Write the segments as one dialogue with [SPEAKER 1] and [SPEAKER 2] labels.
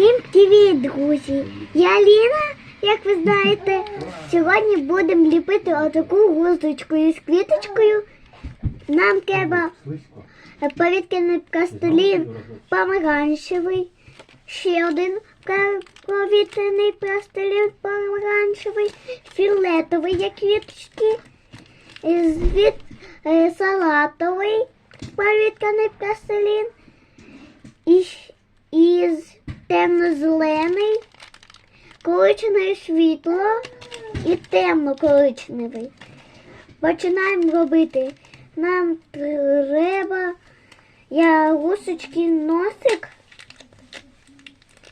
[SPEAKER 1] Всім привіт, друзі! Я Ліна, як ви знаєте. Сьогодні будемо ліпити отаку гуздочку із квіточкою. Нам треба повітряний пластилін помаранчевий, ще один повітряний пластилін помаранчевий, фіолетовий, як квіточки, е, салатовий повітряний пластилін і, щ- із темно-зелений, коричневе світло і темно-коричневий. Починаємо робити. Нам треба я носик.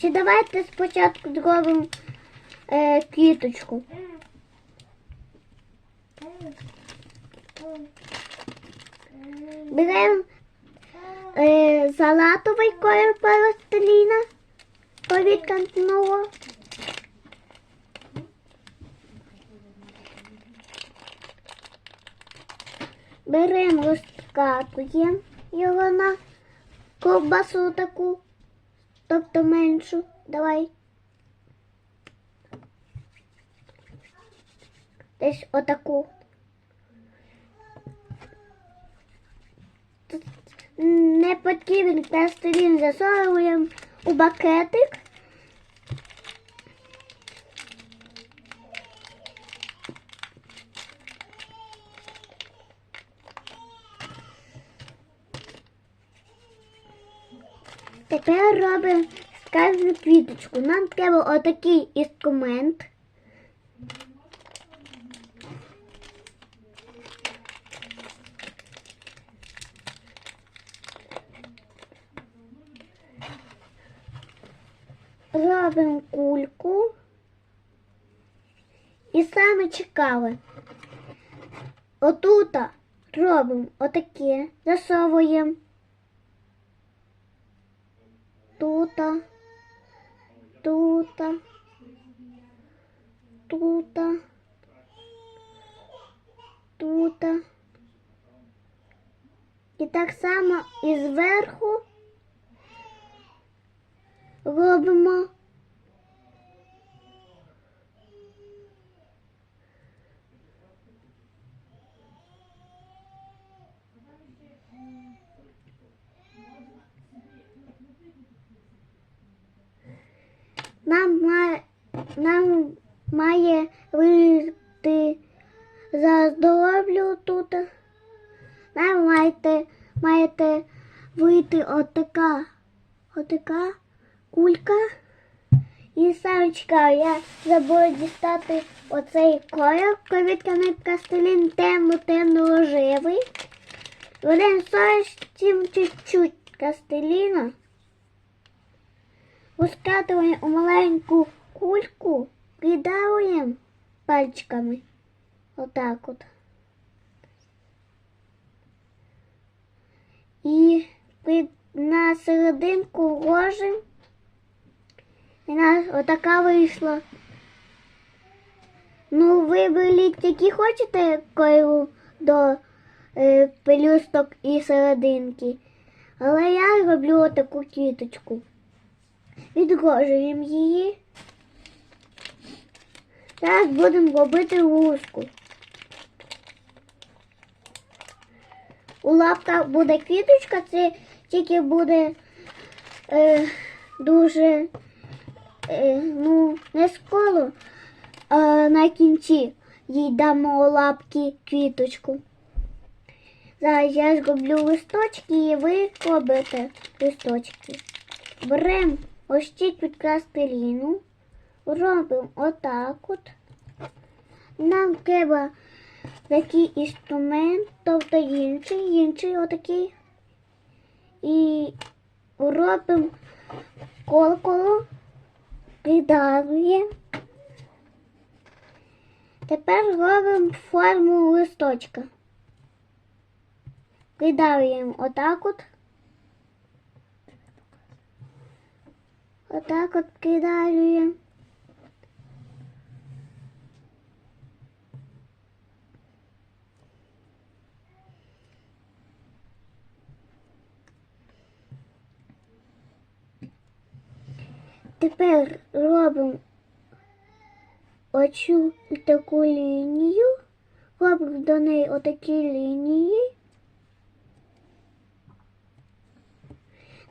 [SPEAKER 1] Чи давайте спочатку зробимо е, квіточку. Беремо е, салатовий колір пластиліна повітряного. Беремо розкатуємо його на ковбасу таку, тобто меншу. Давай. Десь отаку. Не потрібен пластилін засовуємо у бакетик. Тепер робимо сказану квіточку. Нам треба отакий інструмент. Робимо кульку. І саме цікаве. Отута робимо отаке, засовуємо. Тута, тута, тута, тута. І так само і зверху робимо. Нам має, нам має вийти за здоров'ю тут. Нам маєте, маєте вийти отака, отака кулька. І самочка, я забула дістати оцей колір, повітряний пластилін темно-темно-рожевий. Будемо совсем чуть-чуть пластиліна. Розкатуємо у маленьку пальчиками. Отак от. І на серединку ложимо. І нас отака вийшла. Ну, ви беріть, які хочете кольору до е, пелюсток і серединки. Але я роблю отаку квіточку. Відгрожуємо її. Зараз будемо робити луску. У лапках буде квіточка, це тільки буде е, дуже е, ну, не скоро, а на кінці їй дамо у лапки квіточку. Зараз я зроблю листочки і ви робите листочки. Беремо ось ці від пластиліну, робимо отак от. Нам треба такий інструмент, тобто інший, інший отакий. І робимо колоколо, придавлюємо. Тепер робимо форму листочка. Придавлюємо отак от. Отак от придавлюємо. Тепер робимо оцю таку лінію, робимо до неї отакі лінії.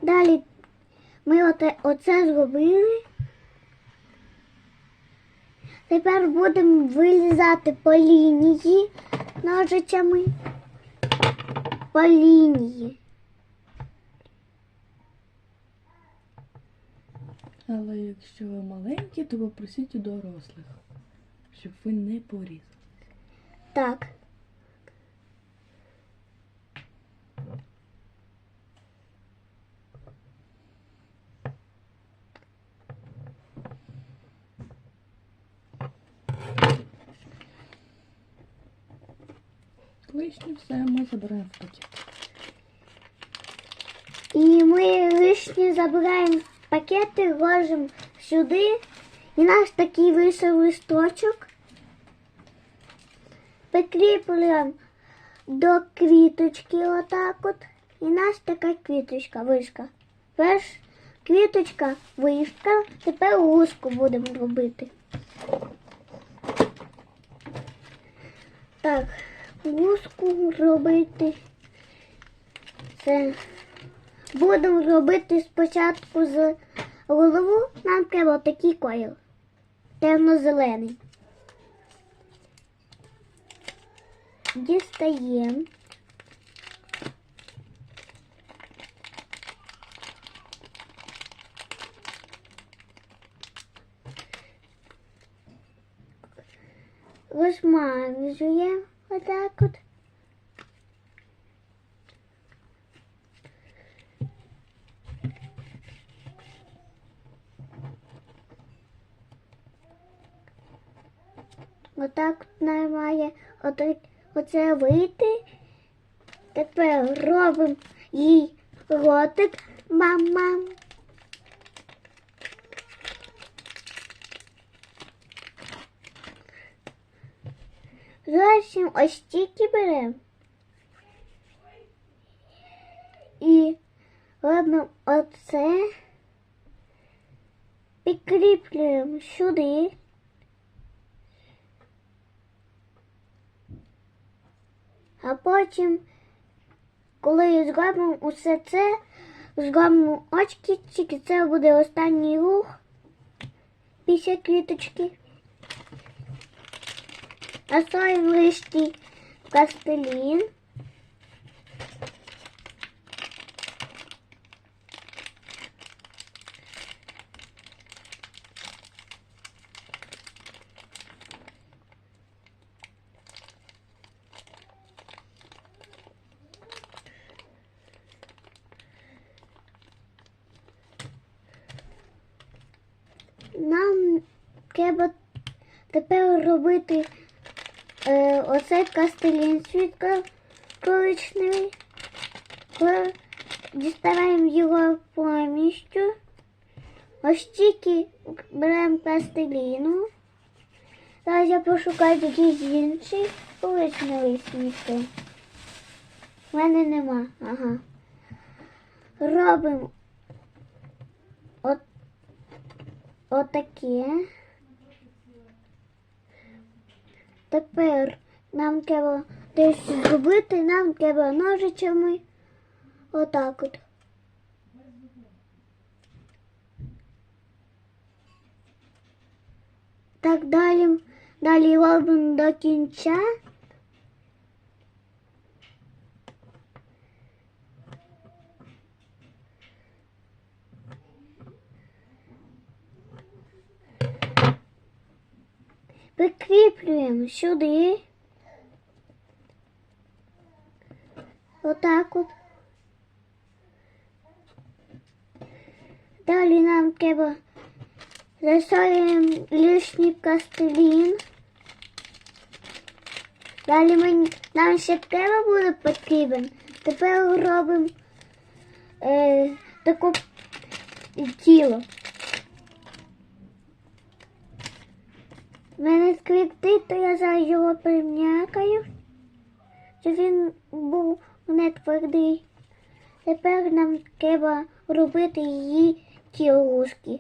[SPEAKER 1] Далі ми оте, оце зробили. Тепер будемо вилізати по лінії ножицями. По лінії.
[SPEAKER 2] Але якщо ви маленькі, то попросіть у дорослих, щоб ви не порізали.
[SPEAKER 1] Так.
[SPEAKER 2] Лишнє все ми забираємо в пакет.
[SPEAKER 1] І ми лишні забираємо пакети, ложимо сюди. І наш такий вийшов листочок. Прикріплюємо до квіточки отак от. І наша така квіточка, вишка. Перш квіточка, вишка, тепер луску будемо робити. Так, луску робити. Це будемо робити спочатку з голову. Нам треба такий колір. Темно-зелений. Дістаємо. Розмазуємо отак от. Отак от нам має оце вийти. Тепер робимо їй ротик. Мам-мам. Зовсім ось тільки беремо. І робимо оце. Підкріплюємо сюди. А потім, коли зробимо усе це, зробимо очки, тільки це буде останній рух після квіточки. Насоїмо лишній пластилін. Нам треба тепер робити е, оцей кастелін світка коричневий. Коли Діставаємо його повністю. Ось тільки беремо пластиліну. Зараз я пошукаю якийсь інший коричневий світко. У мене нема. Ага. Робимо от, отаке. Тепер нам треба десь зробити, нам треба ножичами. Отак от. Так далі, далі робимо до кінця. Прикріплюємо сюди. Отак от. Далі нам треба засолюємо лишній пластилін. Далі ми, нам ще треба буде потрібен. Тепер робимо е, таку тіло. Мене скриптить, то я зараз його прим'якаю, щоб він був не твердий. Тепер нам треба робити її тілушки.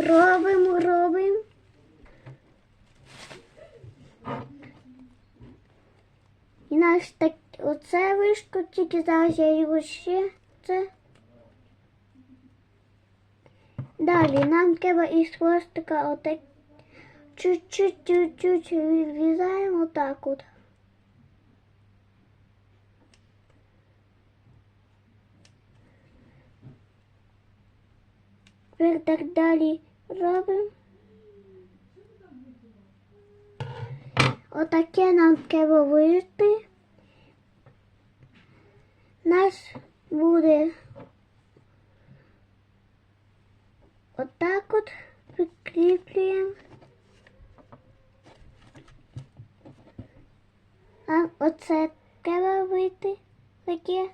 [SPEAKER 1] Робимо, робимо. І наш так оце вишко, тільки зараз я його ще це. Далі нам треба із хвостика отак Чуть-чуть-чуть-чуть відрізаємо так от. Тепер так далі робимо. Отаке нам треба вирити. Наш буде отак от прикріплюємо. А оце треба вийти таке.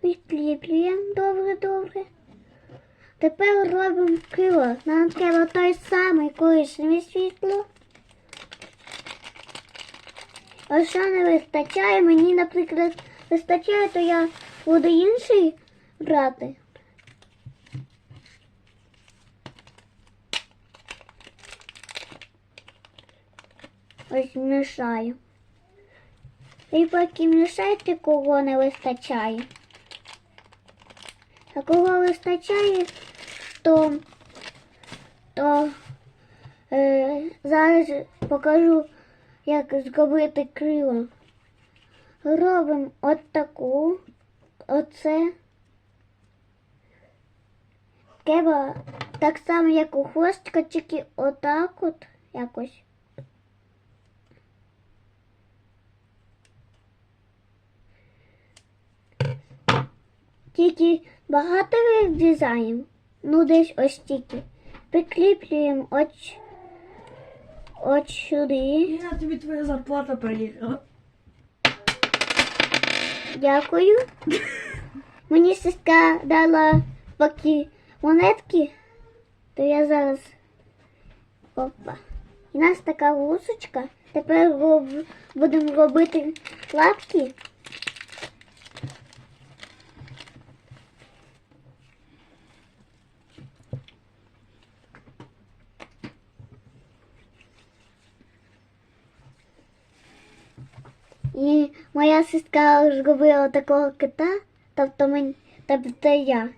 [SPEAKER 1] Підкріплюємо добре-добре. Тепер робимо крило. Нам треба той самий коричневе світло. А що не вистачає, мені, наприклад, вистачає, то я буду інший брати. Ось мішаю. І поки мішайте, кого не вистачає. А кого вистачає, то, то е, зараз покажу, як зробити крило. Робимо от таку, оце. Треба так само, як у хвостика, тільки отак от якось. Тільки багато дизайнів. Ну, десь ось тільки. Прикріплюємо от, от сюди.
[SPEAKER 2] Я тобі твоя зарплата приїхала.
[SPEAKER 1] Дякую. Мені сестра дала поки монетки, то я зараз. Опа. У нас така гусочка. Тепер роб... будемо робити лапки. І моя сестра зробила такого кота, тобто мені, тобто я.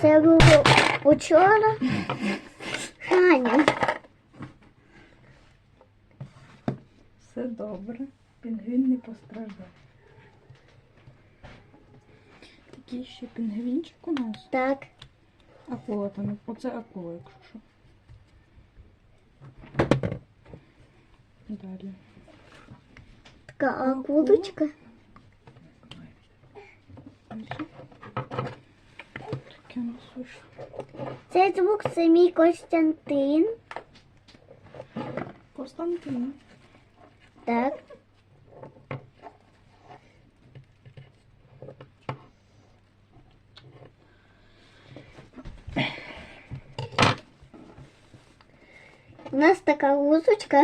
[SPEAKER 1] Це було учора. Ханя.
[SPEAKER 2] Все добре. Пінгвін не постраждав. Такий ще пінгвінчик у нас.
[SPEAKER 1] Так.
[SPEAKER 2] Акула там. Оце акула, якщо що. Далі.
[SPEAKER 1] Така акулочка.
[SPEAKER 2] Таке нас вийшло.
[SPEAKER 1] Цей звук це мій Костянтин.
[SPEAKER 2] Константин.
[SPEAKER 1] Так. У нас така гусочка.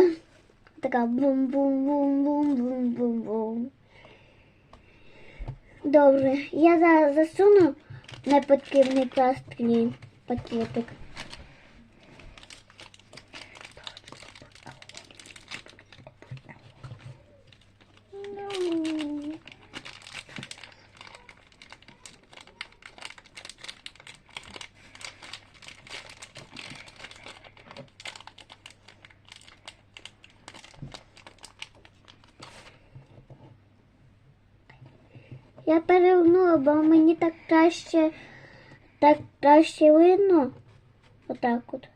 [SPEAKER 1] Така бум-бум-бум-бум-бум-бум-бум. Добре, я зараз засуну непотрібний пластилін пакетик. Я перевернула, бо мені так краще, так краще видно. Отак от.